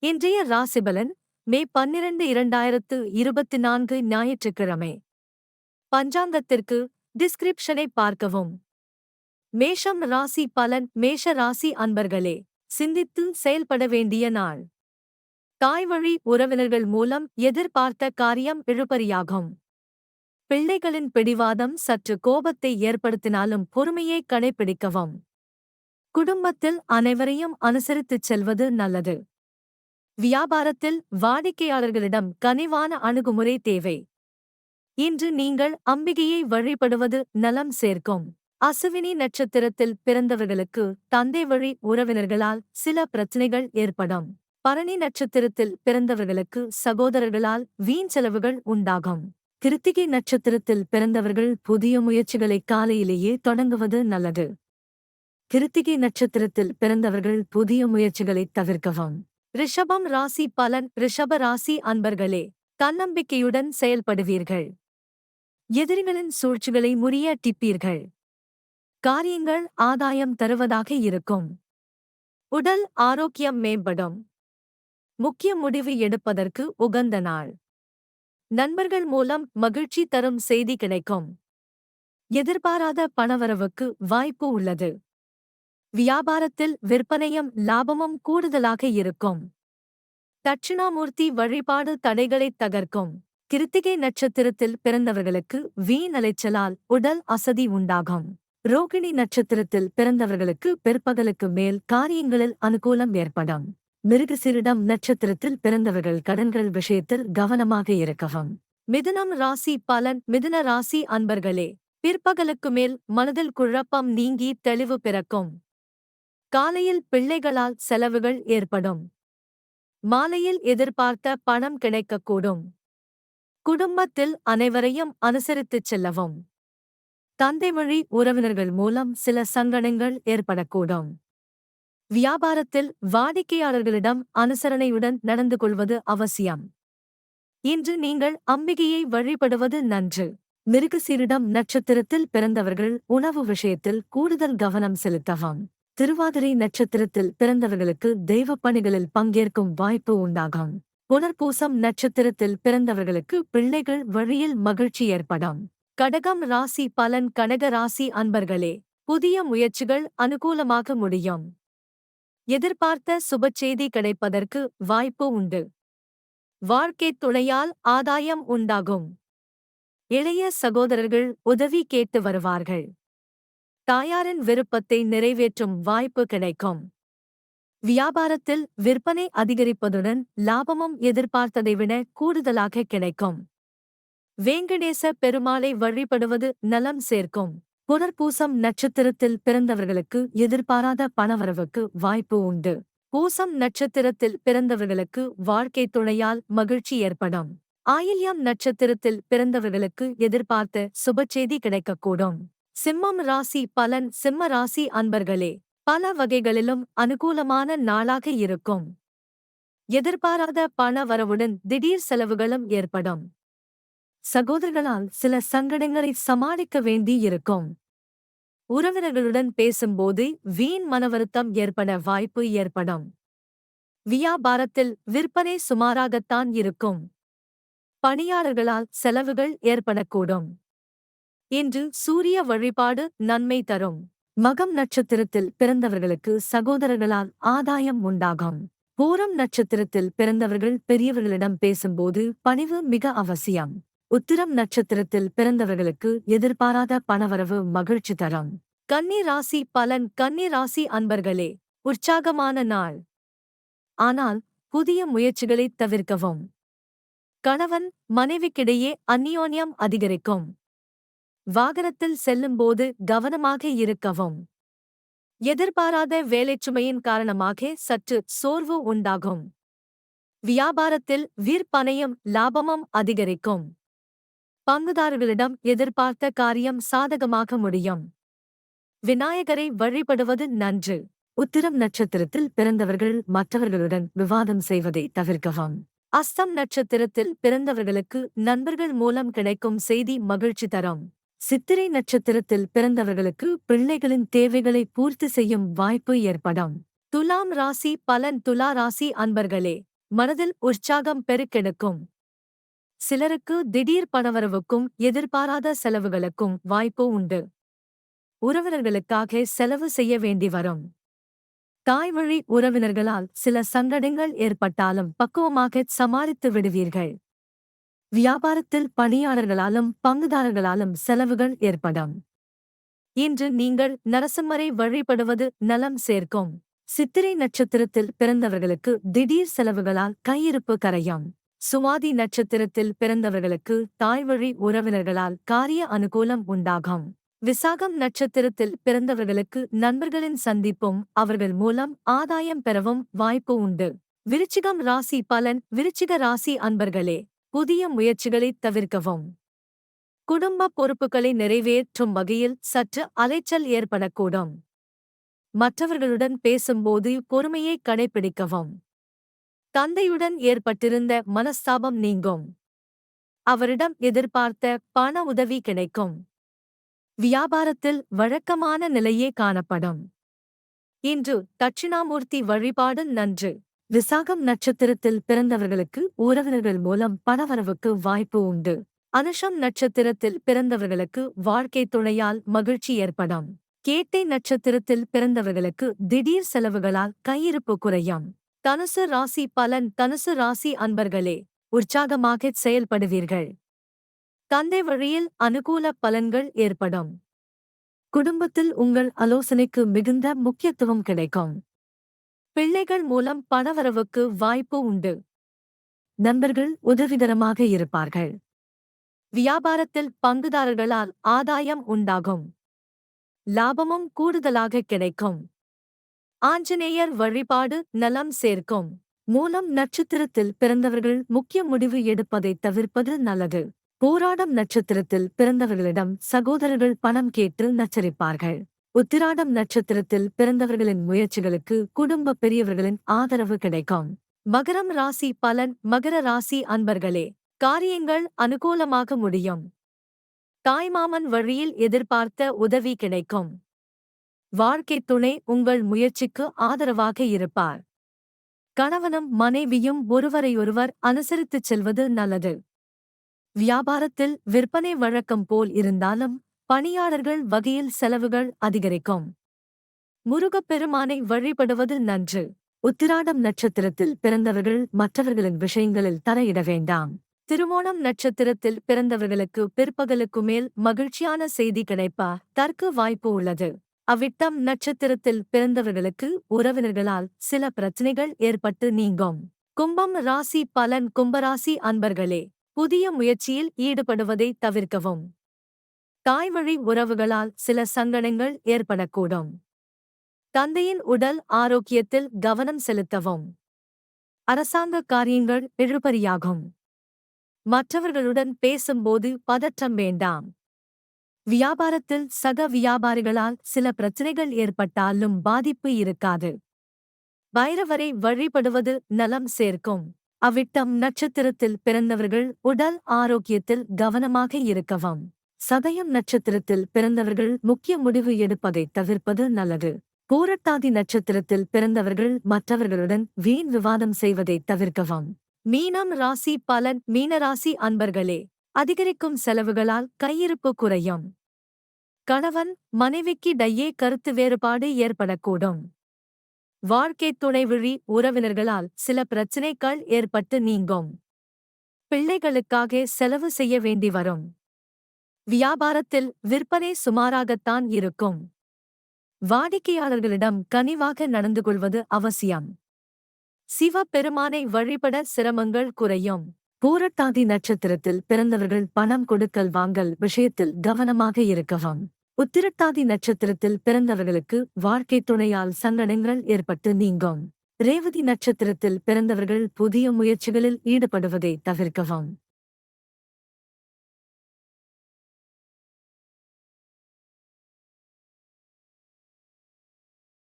இன்றைய ராசிபலன் மே பன்னிரண்டு இரண்டாயிரத்து இருபத்தி நான்கு ஞாயிற்றுக்கிழமை. பஞ்சாங்கத்திற்கு டிஸ்கிரிப்ஷனை பார்க்கவும். மேஷம் ராசி பலன் மேஷ ராசி அன்பர்களே சிந்தித்து செயல்பட வேண்டிய நாள். தாய்வழி உறவினர்கள் மூலம் எதிர்பார்த்த காரியம் இழுபறியாகும். பிள்ளைகளின் பிடிவாதம் சற்று கோபத்தை ஏற்படுத்தினாலும் பொறுமையை கடைபிடிக்கவும். குடும்பத்தில் அனைவரையும் அனுசரித்துச் செல்வது நல்லது. வியாபாரத்தில் வாடிக்கையாளர்களிடம் கனிவான அணுகுமுறை தேவை. இன்று நீங்கள் அம்பிகையை வழிபடுவது நலம் சேர்க்கும். அசுவினி நட்சத்திரத்தில் பிறந்தவர்களுக்கு தந்தை வழி உறவினர்களால் சில பிரச்சனைகள் ஏற்படும். பரணி நட்சத்திரத்தில் பிறந்தவர்களுக்கு சகோதரர்களால் வீண் செலவுகள் உண்டாகும். கிருத்திகை நட்சத்திரத்தில் பிறந்தவர்கள் புதிய முயற்சிகளை காலையிலேயே தொடங்குவது நல்லது. கிருத்திகை நட்சத்திரத்தில் பிறந்தவர்கள் புதிய முயற்சிகளை தவிர்க்கவும். ரிஷபம் ராசி பலன் ரிஷப ராசி அன்பர்களே தன்னம்பிக்கையுடன் செயல்படுவீர்கள். எதிரிகளின் சூழ்ச்சிகளை முறிய டிப்பீர்கள் காரியங்கள் ஆதாயம் தருவதாக இருக்கும். உடல் ஆரோக்கியம் மேம்படும். முக்கிய முடிவு எடுப்பதற்கு உகந்த நாள். நண்பர்கள் மூலம் மகிழ்ச்சி தரும் செய்தி கிடைக்கும். எதிர்பாராத பணவரவுக்கு வாய்ப்பு உள்ளது. வியாபாரத்தில் விற்பனையும் லாபமும் கூடுதலாக இருக்கும். தட்சிணாமூர்த்தி வழிபாடு தடைகளைத் தகர்க்கும். கிருத்திகை நட்சத்திரத்தில் பிறந்தவர்களுக்கு வீண் அலைச்சலால் உடல் அசதி உண்டாகும். ரோகிணி நட்சத்திரத்தில் பிறந்தவர்களுக்கு பிற்பகலுக்கு மேல் காரியங்களில் அனுகூலம் ஏற்படும். மிருகசிரிடம் நட்சத்திரத்தில் பிறந்தவர்கள் கடன்கள் விஷயத்தில் கவனமாக இருக்கவும். மிதுனம் ராசி பலன் மிதுன ராசி அன்பர்களே பிற்பகலுக்கு மேல் மனதில் குழப்பம் நீங்கி தெளிவு பிறக்கும். காலையில் பிள்ளைகளால் செலவுகள் ஏற்படும். மாலையில் எதிர்பார்த்த பணம் கிடைக்கக்கூடும். குடும்பத்தில் அனைவரையும் அனுசரித்துச் செல்லவும். தந்தைமொழி உறவினர்கள் மூலம் சில சங்கடங்கள் ஏற்படக்கூடும். வியாபாரத்தில் வாடிக்கையாளர்களிடம் அனுசரணையுடன் நடந்து கொள்வது அவசியம். இன்று நீங்கள் அம்பிகையை வழிபடுவது நன்று. மிருகசீரிடம் நட்சத்திரத்தில் பிறந்தவர்கள் உணவு விஷயத்தில் கூடுதல் கவனம் செலுத்தவும். திருவாதிரை நட்சத்திரத்தில் பிறந்தவர்களுக்கு தெய்வ பணிகளில் பங்கேற்கும் வாய்ப்பு உண்டாகும். புனர்பூசம் நட்சத்திரத்தில் பிறந்தவர்களுக்கு பிள்ளைகள் வழியில் மகிழ்ச்சி ஏற்படும். கடகம் ராசி பலன் கடக ராசி அன்பர்களே புதிய முயற்சிகள் அனுகூலமாக முடியும். எதிர்பார்த்த சுபச்செய்தி கிடைப்பதற்கு வாய்ப்பு உண்டு. வாழ்க்கைத் துணையால் ஆதாயம் உண்டாகும். இளைய சகோதரர்கள் உதவி கேட்டு வருவார்கள். தாயாரின் விருப்பத்தை நிறைவேற்றும் வாய்ப்பு கிடைக்கும். வியாபாரத்தில் விற்பனை அதிகரிப்பதுடன் லாபமும் எதிர்பார்த்ததை விட கூடுதலாக கிடைக்கும். வேங்கடேச பெருமாளை வழிபடுவது நலம் சேர்க்கும். புனர்பூசம் நட்சத்திரத்தில் பிறந்தவர்களுக்கு எதிர்பாராத பணவரவுக்கு வாய்ப்பு உண்டு. பூசம் நட்சத்திரத்தில் பிறந்தவர்களுக்கு வாழ்க்கை துணையால் மகிழ்ச்சி ஏற்படும். ஆயில்யம் நட்சத்திரத்தில் பிறந்தவர்களுக்கு எதிர்பார்த்த சுபச்செய்தி கிடைக்கக்கூடும். சிம்மம் ராசி பலன் சிம்ம ராசி அன்பர்களே பல வகைகளிலும் அனுகூலமான நாளாக இருக்கும். எதிர்பாராத பண வரவுடன் திடீர் செலவுகளும் ஏற்படும். சகோதரர்களால் சில சங்கடங்களை சமாளிக்க வேண்டி இருக்கும். உறவினர்களுடன் பேசும்போது வீண் மனவருத்தம் ஏற்பட வாய்ப்பு ஏற்படும். வியாபாரத்தில் விற்பனை சுமாராகத்தான் இருக்கும். பணியாளர்களால் செலவுகள் ஏற்படக்கூடும். இன்று சூரிய வழிபாடு நன்மை தரும். மகம் நட்சத்திரத்தில் பிறந்தவர்களுக்கு சகோதரர்களால் ஆதாயம் உண்டாகும். பூரம் நட்சத்திரத்தில் பிறந்தவர்கள் பெரியவர்களிடம் பேசும்போது பணிவு மிக அவசியம். உத்திரம் நட்சத்திரத்தில் பிறந்தவர்களுக்கு எதிர்பாராத பணவரவு மகிழ்ச்சி தரும். கன்னி ராசி பலன் கன்னி ராசி அன்பர்களே உற்சாகமான நாள். ஆனால் புதிய முயற்சிகளை தவிர்க்கவும். கணவன் மனைவிக்கிடையே அந்நியோன்யம் அதிகரிக்கும். வாகனத்தில் செல்லும்போது கவனமாக இருக்கவும். எதிர்பாராத வேலைச்சுமையின் காரணமாக சற்று சோர்வு உண்டாகும். வியாபாரத்தில் விற்பனையும் லாபமும் அதிகரிக்கும். பங்குதாரர்களிடம் எதிர்பார்த்த காரியம் சாதகமாக முடியும். விநாயகரை வழிபடுவது நன்று. உத்திரம் நட்சத்திரத்தில் பிறந்தவர்கள் மற்றவர்களுடன் விவாதம் செய்வதை தவிர்க்கவும். அஸ்தம் நட்சத்திரத்தில் பிறந்தவர்களுக்கு நண்பர்கள் மூலம் கிடைக்கும் செய்தி மகிழ்ச்சி தரும். சித்திரை நட்சத்திரத்தில் பிறந்தவர்களுக்கு பிள்ளைகளின் தேவைகளை பூர்த்தி செய்யும் வாய்ப்பு ஏற்படும். துலாம் ராசி பலன் துலா ராசி அன்பர்களே மனதில் உற்சாகம் பெருக்கெடுக்கும். சிலருக்கு திடீர் பணவரவுக்கும் எதிர்பாராத செலவுகளுக்கும் வாய்ப்பு உண்டு. உறவினர்களுக்காக செலவு செய்ய வேண்டி வரும். தாய்வழி உறவினர்களால் சில சங்கடங்கள் ஏற்பட்டாலும் பக்குவமாக சமாளித்து விடுவீர்கள். வியாபாரத்தில் பணியாளர்களாலும் பங்குதாரர்களாலும் செலவுகள் ஏற்படும் இன்று நீங்கள் நரசிம்மரை வழிபடுவது நலம் சேர்க்கும். சித்திரை நட்சத்திரத்தில் பிறந்தவர்களுக்கு திடீர் செலவுகளால் கையிருப்பு கரையும். சுவாதி நட்சத்திரத்தில் பிறந்தவர்களுக்கு தாய்வழி உறவினர்களால் காரிய அனுகூலம் உண்டாகும். விசாகம் நட்சத்திரத்தில் பிறந்தவர்களுக்கு நண்பர்களின் சந்திப்பும் அவர்கள் மூலம் ஆதாயம் பெறவும் வாய்ப்பு உண்டு. விருச்சிகம் ராசி பலன். விருச்சிக ராசி அன்பர்களே புதிய முயற்சிகளை தவிர்க்கவும். குடும்ப பொறுப்புகளை நிறைவேற்றும் வகையில் சற்று அலைச்சல் ஏற்படக்கூடும். மற்றவர்களுடன் பேசும்போது பொறுமையை கடைபிடிக்கவும் தந்தையுடன் ஏற்பட்டிருந்த மனஸ்தாபம் நீங்கும். அவரிடம் எதிர்பார்த்த பண உதவி கிடைக்கும். வியாபாரத்தில் வழக்கமான நிலையே காணப்படும். இன்று தட்சிணாமூர்த்தி வழிபாடு நன்று. விசாகம் நட்சத்திரத்தில் பிறந்தவர்களுக்கு உறவினர்கள் மூலம் பணவரவுக்கு வாய்ப்பு உண்டு. அனுஷம் நட்சத்திரத்தில் பிறந்தவர்களுக்கு வாழ்க்கை துணையால் மகிழ்ச்சி ஏற்படும். கேட்டை நட்சத்திரத்தில் பிறந்தவர்களுக்கு திடீர் செலவுகளால் கையிருப்பு குறையும். தனுசு ராசி பலன் தனுசு ராசி அன்பர்களே உற்சாகமாகச் செயல்படுவீர்கள். தந்தை வழியில் அனுகூல பலன்கள் ஏற்படும். குடும்பத்தில் உங்கள் ஆலோசனைக்கு மிகுந்த முக்கியத்துவம் கிடைக்கும். பிள்ளைகள் மூலம் பணவரவுக்கு வாய்ப்பு உண்டு. நண்பர்கள் உதவிகரமாக இருப்பார்கள். வியாபாரத்தில் பங்குதாரர்களால் ஆதாயம் உண்டாகும். லாபமும் கூடுதலாக கிடைக்கும். ஆஞ்சநேயர் வழிபாடு நலம் சேர்க்கும். மூலம் நட்சத்திரத்தில் பிறந்தவர்கள் முக்கிய முடிவு எடுப்பதை தவிர்ப்பது நல்லது. போராடம் நட்சத்திரத்தில் பிறந்தவர்களிடம் சகோதரர்கள் பணம் கேட்டு நச்சரிப்பார்கள். உத்திராடம் நட்சத்திரத்தில் பிறந்தவர்களின் முயற்சிகளுக்கு குடும்ப பெரியவர்களின் ஆதரவு கிடைக்கும். மகரம் ராசி பலன் மகர ராசி அன்பர்களே காரியங்கள் அனுகூலமாக முடியும். தாய்மாமன் வழியில் எதிர்பார்த்த உதவி கிடைக்கும். வாழ்க்கைத் துணை உங்கள் முயற்சிக்கு ஆதரவாக இருப்பார். கணவனும் மனைவியும் ஒருவரையொருவர் அனுசரித்துச் செல்வது நல்லது. வியாபாரத்தில் விற்பனை வழக்கம் போல் இருந்தாலும் பணியாளர்கள் வகையில் செலவுகள் அதிகரிக்கும். முருகப்பெருமானை வழிபடுவது நன்று. உத்திராடம் நட்சத்திரத்தில் பிறந்தவர்கள் மற்றவர்களின் விஷயங்களில் தலையிட வேண்டாம். திருவோணம் நட்சத்திரத்தில் பிறந்தவர்களுக்கு பிற்பகலுக்கு மேல் மகிழ்ச்சியான செய்தி கிடைப்பா? தர்க்க வாய்ப்பு உள்ளது. அவ்விட்டம் நட்சத்திரத்தில் பிறந்தவர்களுக்கு உறவினர்களால் சில பிரச்சனைகள் ஏற்பட்டு நீங்கும். கும்பம் ராசி பலன் கும்பராசி அன்பர்களே புதிய முயற்சியில் ஈடுபடுவதை தவிர்க்கவும். தாய்வழி உறவுகளால் சில சங்கடங்கள் ஏற்படக்கூடும். தந்தையின் உடல் ஆரோக்கியத்தில் கவனம் செலுத்தவும். அரசாங்க காரியங்கள் இழுபறியாகும். மற்றவர்களுடன் பேசும்போது பதற்றம் வேண்டாம். வியாபாரத்தில் சக வியாபாரிகளால் சில பிரச்சனைகள் ஏற்பட்டாலும் பாதிப்பு இருக்காது. பைரவரை வழிபடுவது நலம் சேர்க்கும். அவ்விட்டம் நட்சத்திரத்தில் பிறந்தவர்கள் உடல் ஆரோக்கியத்தில் கவனமாக இருக்கவும். சதயம் நட்சத்திரத்தில் பிறந்தவர்கள் முக்கிய முடிவு எடுப்பதை தவிர்ப்பது நல்லது. பூரட்டாதி நட்சத்திரத்தில் பிறந்தவர்கள் மற்றவர்களுடன் வீண் விவாதம் செய்வதை தவிர்க்கவும். மீனம் ராசி பலன் மீனராசி அன்பர்களே அதிகரிக்கும் செலவுகளால் கையிருப்பு குறையும். கணவன் மனைவிக்கு டையே கருத்து வேறுபாடு ஏற்படக்கூடும். வாழ்க்கைத் துணைவிழி உறவினர்களால் சில பிரச்சினைகள் ஏற்பட்டு நீங்கும். பிள்ளைகளுக்காக செலவு செய்ய வேண்டி வரும். வியாபாரத்தில் விற்பனை சுமாராகத்தான் இருக்கும். வாடிக்கையாளர்களிடம் கனிவாக நடந்து கொள்வது அவசியம். சிவ பெருமானை வழிபட சிரமங்கள் குறையும். பூரட்டாதி நட்சத்திரத்தில் பிறந்தவர்கள் பணம் கொடுக்கல் வாங்கல் விஷயத்தில் கவனமாக இருக்கவும். உத்திரட்டாதி நட்சத்திரத்தில் பிறந்தவர்களுக்கு வாழ்க்கை துணையால் சங்கடங்கள் ஏற்பட்டு நீங்கும். ரேவதி நட்சத்திரத்தில் பிறந்தவர்கள் புதிய முயற்சிகளில் ஈடுபடுவதை தவிர்க்கவும்.